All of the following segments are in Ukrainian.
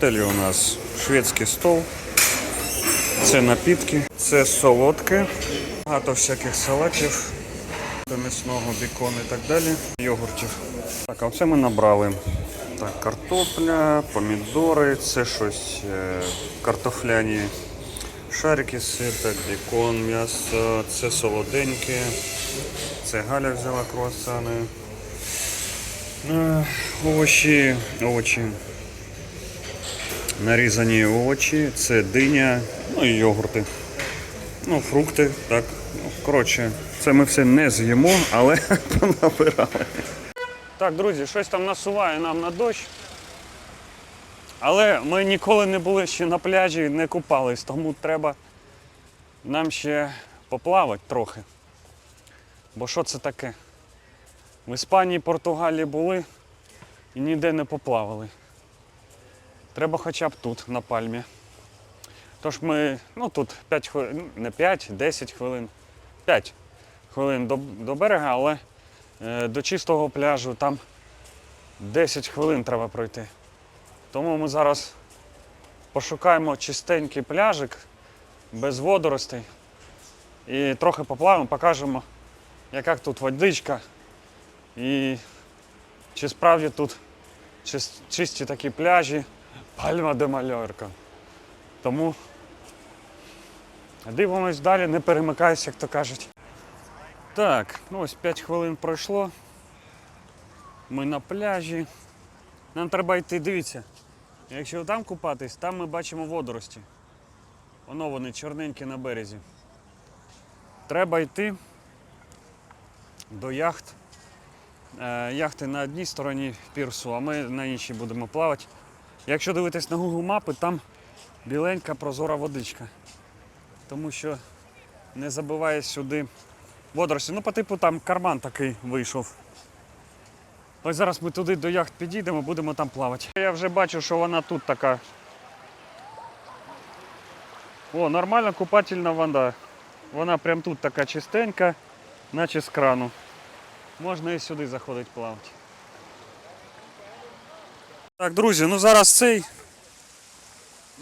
готелі у нас шведський стол. Це напітки, це солодке, багато всяких салатів, до м'ясного бікону і так далі, йогуртів. Так, а оце ми набрали. Так, картопля, помідори, це щось е, картофляні шарики, сир, так, бікон, м'ясо, це солоденьке, це Галя взяла круасани. Е, Овочі, овочі. Нарізані овочі, це диня, ну і йогурти. Ну, фрукти, так. Ну, коротше, це ми все не з'їмо, але понабирали. Так, друзі, щось там насуває нам на дощ. Але ми ніколи не були ще на пляжі, не купались, тому треба нам ще поплавати трохи. Бо що це таке? В Іспанії, Португалії були і ніде не поплавали. Треба хоча б тут, на пальмі. Тож ми, ну тут 5 хвилин, не 5, 10 хвилин. 5 хвилин до, до берега, але е, до чистого пляжу там 10 хвилин треба пройти. Тому ми зараз пошукаємо чистенький пляжик без водоростей. І трохи поплавимо, покажемо, яка тут водичка. І чи справді тут чис- чисті такі пляжі Пальма де Мальорка. Тому дивимось далі, не перемикайся, як то кажуть. Так, ну ось 5 хвилин пройшло. Ми на пляжі. Нам треба йти, дивіться. Якщо там купатись, там ми бачимо водорості. Воно вони чорненькі на березі. Треба йти до яхт. Е, яхти на одній стороні пірсу, а ми на іншій будемо плавати. Якщо дивитись на Google мапи, там біленька прозора водичка. Тому що не забиває сюди водорості. Ну, по типу там карман такий вийшов. Ось зараз ми туди до яхт підійдемо, будемо там плавати. Я вже бачу, що вона тут така. О, нормальна купательна вода. Вона прям тут така чистенька, наче з крану. Можна і сюди заходити плавати. Так, друзі, ну зараз цей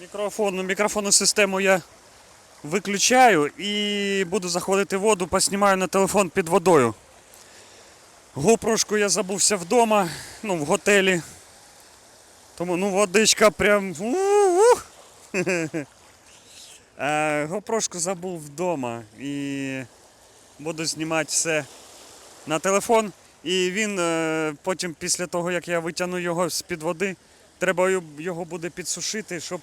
мікрофон, ну, мікрофонну систему я виключаю і буду заходити воду, поснімаю на телефон під водою. Гопрошку я забувся вдома, ну, в готелі. Тому ну водичка прям. Гопрошку забув вдома і буду знімати все на телефон. І він е, потім, після того, як я витягну його з-під води, треба його буде підсушити, щоб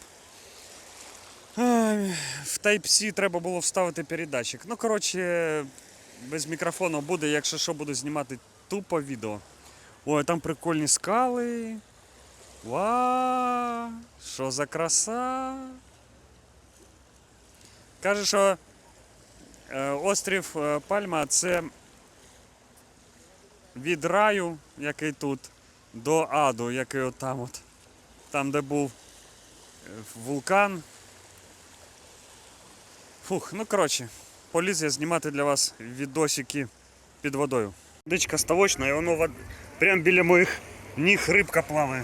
е, в Type-C треба було вставити передатчик. Ну, коротше, без мікрофону буде, якщо що, буду знімати тупо відео. Ой, там прикольні скали. Ва! Що за краса? Каже, що е, острів Пальма це від раю, який тут, до аду, який от там от. Там, де був е, вулкан. Фух, ну коротше, поліз я знімати для вас відосики під водою. Дичка ставочна, і воно прямо біля моїх ніг рибка плаває.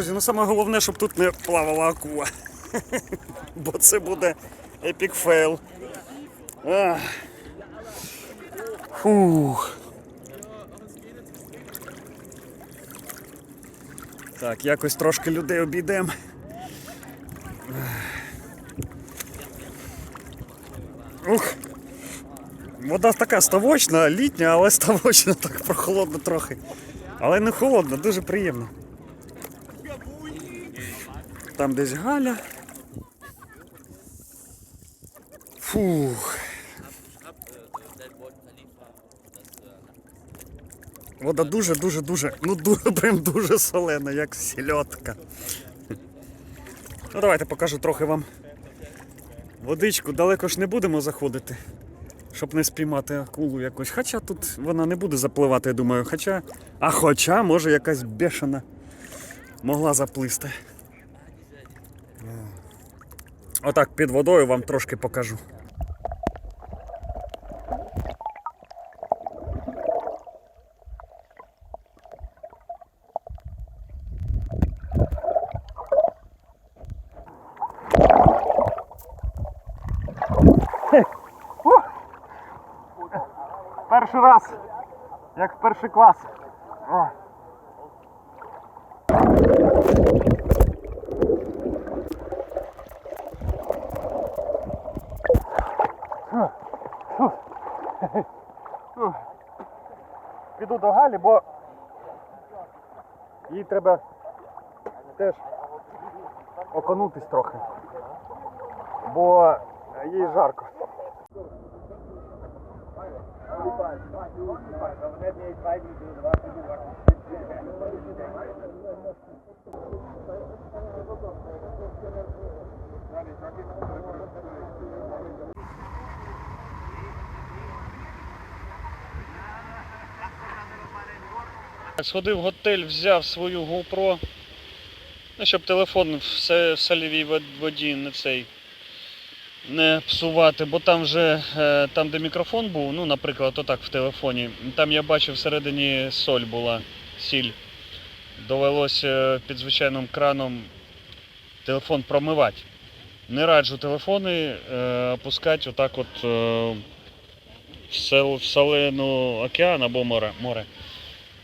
Друзі, ну саме головне, щоб тут не плавала акула. Бо це буде епік фейл. Фух. Так, якось трошки людей обійдемо. Ух. Вода така ставочна, літня, але ставочна так прохолодно трохи. Але не холодно, дуже приємно. Там десь Галя. Фух. Вода дуже, дуже, дуже, ну дуже, прям дуже солена, як сільотка. Ну давайте покажу трохи вам водичку. Далеко ж не будемо заходити, щоб не спіймати акулу якось. Хоча тут вона не буде запливати, я думаю. Хоча. А хоча, може якась бешена могла заплисти. Отак під водою вам трошки покажу. Перший раз, як в перший клас. О. Піду до Галі, бо їй треба теж оконутись трохи. Бо їй жарко. Сходив в готель, взяв свою GoPro, ну, щоб телефон в вод- воді не цей не псувати, бо там вже е, там, де мікрофон був, ну, наприклад, отак в телефоні, там я бачив всередині соль була, сіль. Довелося під звичайним краном телефон промивати. Не раджу телефони е, опускати отак от е, в солену океан або море. море.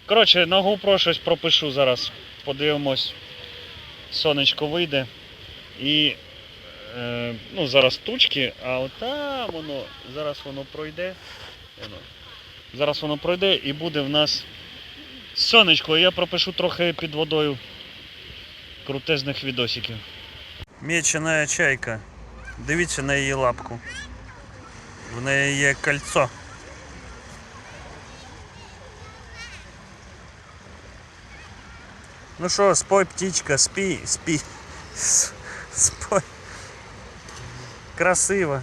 Коротше, на GoPro щось пропишу зараз. Подивимось. Сонечко вийде. І е, ну, зараз тучки, а от там воно, зараз воно пройде. Воно. Зараз воно пройде і буде в нас сонечко. Я пропишу трохи під водою крутезних відосиків. Мечена чайка. Дивіться на її лапку. В неї є кольцо. Ну що, спой, птичка, спи, спи. Спой. Красиво.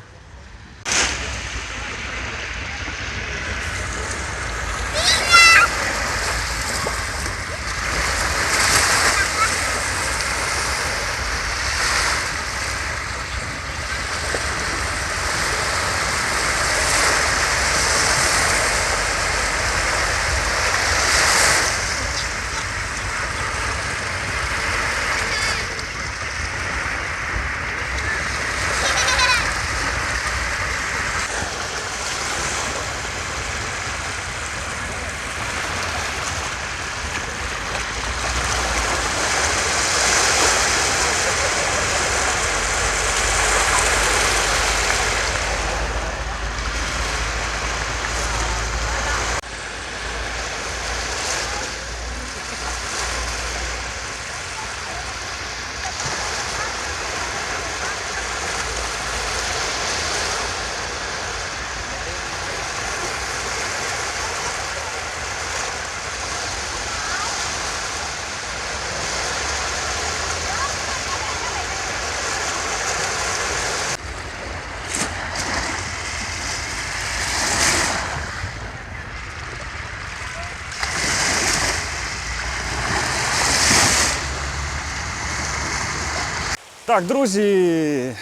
Так, друзі,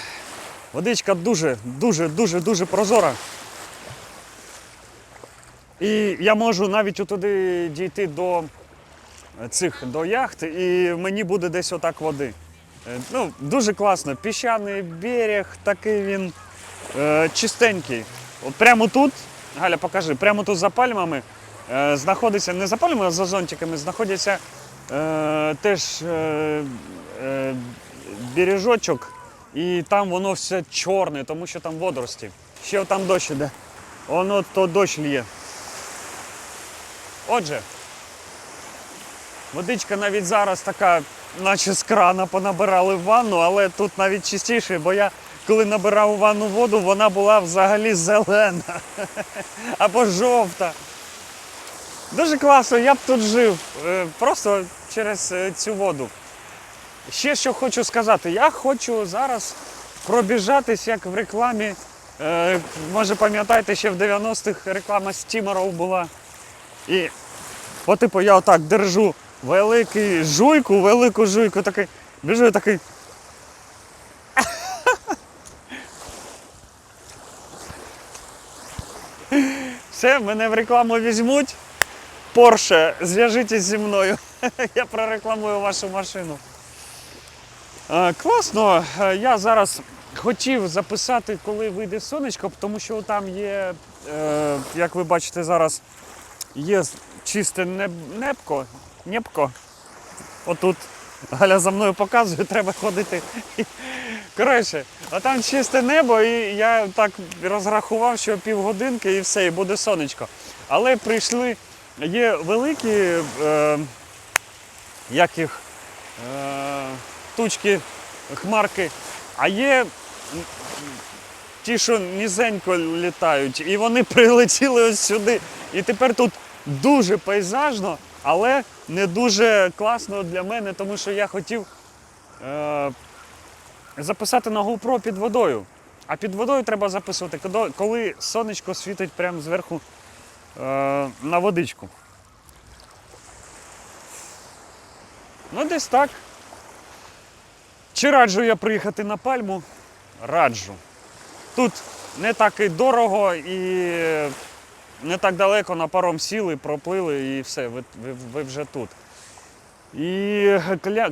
водичка дуже, дуже, дуже, дуже прозора. І я можу навіть туди дійти до цих до яхт, і мені буде десь отак води. Е, Ну, дуже класно. Піщаний берег, такий він е, чистенький. От прямо тут, Галя, покажи, прямо тут за пальмами е, знаходиться, не за пальмами, а за зонтиками, знаходяться е, теж е, е, бережочок, і там воно все чорне, тому що там водорості. Ще там дощ іде. Воно то дощ лє. Отже, водичка навіть зараз така, наче з крана понабирали в ванну, але тут навіть чистіше, бо я коли набирав у ванну воду, вона була взагалі зелена або жовта. Дуже класно, я б тут жив. е, Просто через е, цю воду. Ще що хочу сказати, я хочу зараз пробіжатись, як в рекламі. Е, може пам'ятаєте, ще в 90-х реклама стімеров була. І по типу я отак держу великий жуйку, велику жуйку, такий, біжу і такий. Все, мене в рекламу візьмуть. Порше, зв'яжіться зі мною. Я прорекламую вашу машину. Е, Класно. Е, Я зараз хотів записати, коли вийде сонечко, тому що там є, е, як ви бачите зараз, є чисте небко, небко. Отут Галя за мною показує, треба ходити. Коротше, а там чисте небо, і я так розрахував, що півгодинки і все, і буде сонечко. Але прийшли, є великі, е, як їх, е, тучки, хмарки, а є ті, що низенько літають, і вони прилетіли ось сюди. І тепер тут дуже пейзажно, але не дуже класно для мене, тому що я хотів е, записати на GoPro під водою. А під водою треба записувати, коли сонечко світить прямо зверху е, на водичку. Ну, десь так. Чи раджу я приїхати на пальму? Раджу. Тут не так і дорого і не так далеко на паром сіли, проплили і все, ви, ви, ви вже тут. І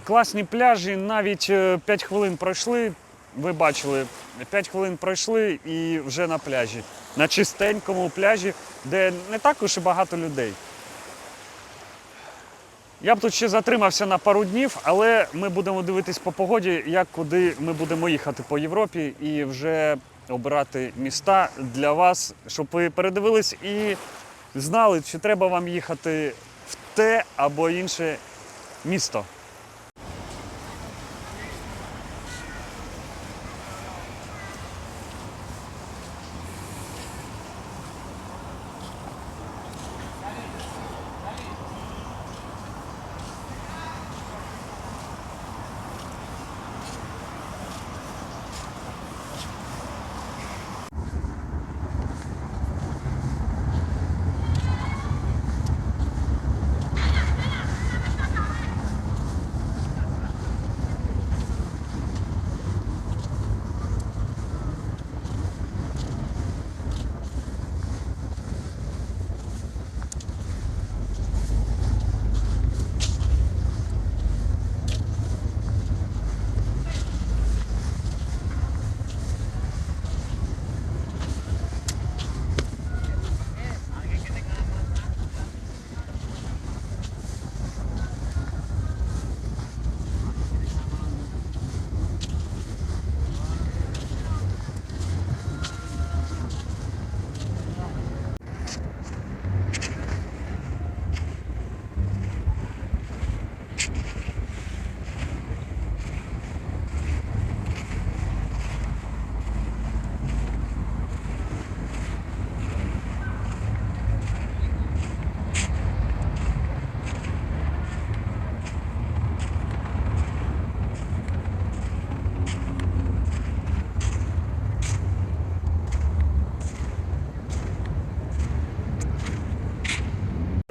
класні пляжі, навіть 5 хвилин пройшли, ви бачили, 5 хвилин пройшли і вже на пляжі. На чистенькому пляжі, де не так уж і багато людей. Я б тут ще затримався на пару днів, але ми будемо дивитись по погоді, як куди ми будемо їхати по Європі і вже обирати міста для вас, щоб ви передивились і знали, чи треба вам їхати в те або інше місто.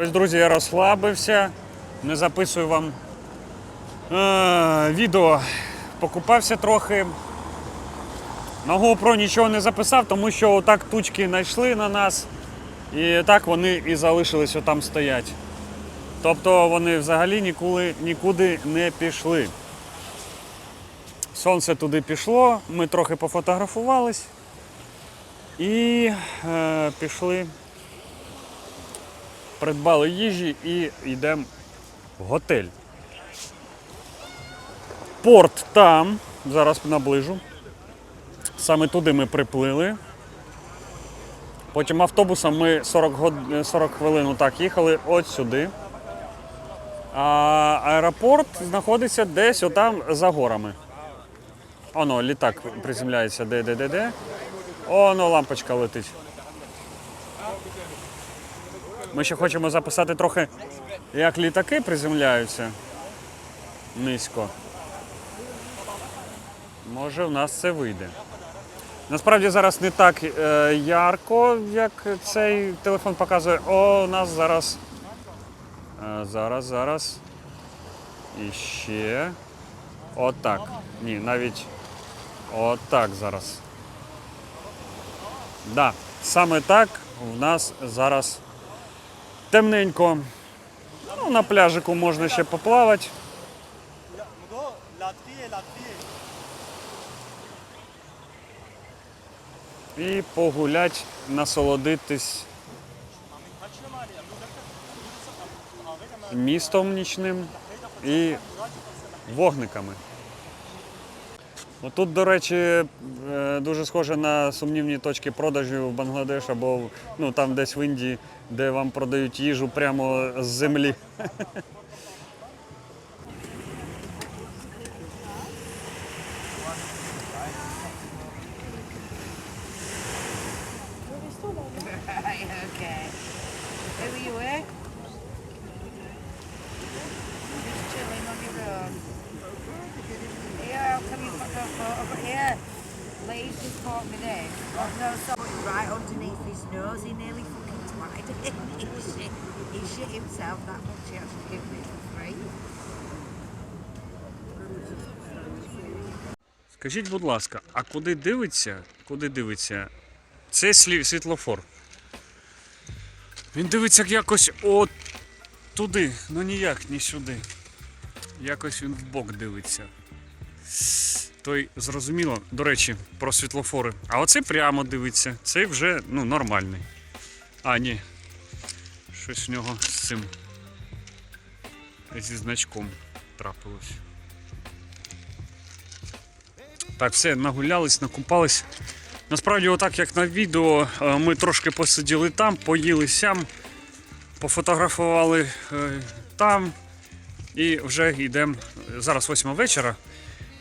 Ось, друзі, я розслабився, не записую вам е, відео. Покупався трохи. На GoPro нічого не записав, тому що отак тучки знайшли на нас. І так вони і залишились отам стоять. Тобто вони взагалі ніколи, нікуди не пішли. Сонце туди пішло, ми трохи пофотографувались і е, пішли придбали їжі і йдемо в готель. Порт там, зараз наближу. Саме туди ми приплили. Потім автобусом ми 40, год... 40 хвилин отак їхали от сюди. А аеропорт знаходиться десь отам за горами. Оно, літак приземляється де-де-де-де. Оно, лампочка летить. Ми ще хочемо записати трохи, як літаки приземляються низько. Може, в нас це вийде. Насправді зараз не так е, ярко, як цей телефон показує. О, у нас зараз. Е, зараз, зараз. І ще. Отак. Ні, навіть отак зараз. Да, саме так в нас зараз темненько. Ну, на пляжику можна ще поплавати. І погулять, насолодитись містом нічним і вогниками. Отут, до речі, е, дуже схоже на сумнівні точки продажу в Бангладеш або ну, там десь в Індії, де вам продають їжу прямо з землі. Caught there. Oh, no, sorry, right underneath his nose. He nearly fucking twatted it. he, shit, he shit himself that much. He has to give me for free. Скажіть, будь ласка, а куди дивиться? Куди дивиться? Це слі- світлофор. Він дивиться якось от туди, ну ніяк, ні сюди. Якось він вбок дивиться. Той зрозуміло, до речі, про світлофори. А оце прямо дивиться. Цей вже ну, нормальний. А, ні. Щось в нього з цим. Зі значком трапилось. Так, все, нагулялись, накупались. Насправді, отак як на відео, е, ми трошки посиділи там, поїли сям, пофотографували е, там і вже йдемо. Зараз 8 вечора.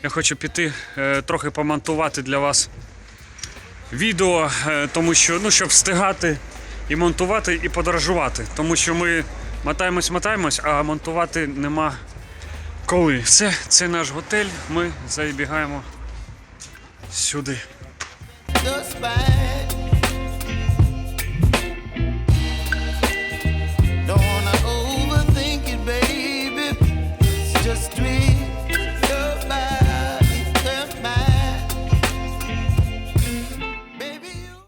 Я хочу піти е, трохи помонтувати для вас відео, е, тому що, ну, щоб встигати і монтувати, і подорожувати. Тому що ми мотаємось, мотаємось, а монтувати нема коли. Все, це наш готель. Ми забігаємо сюди.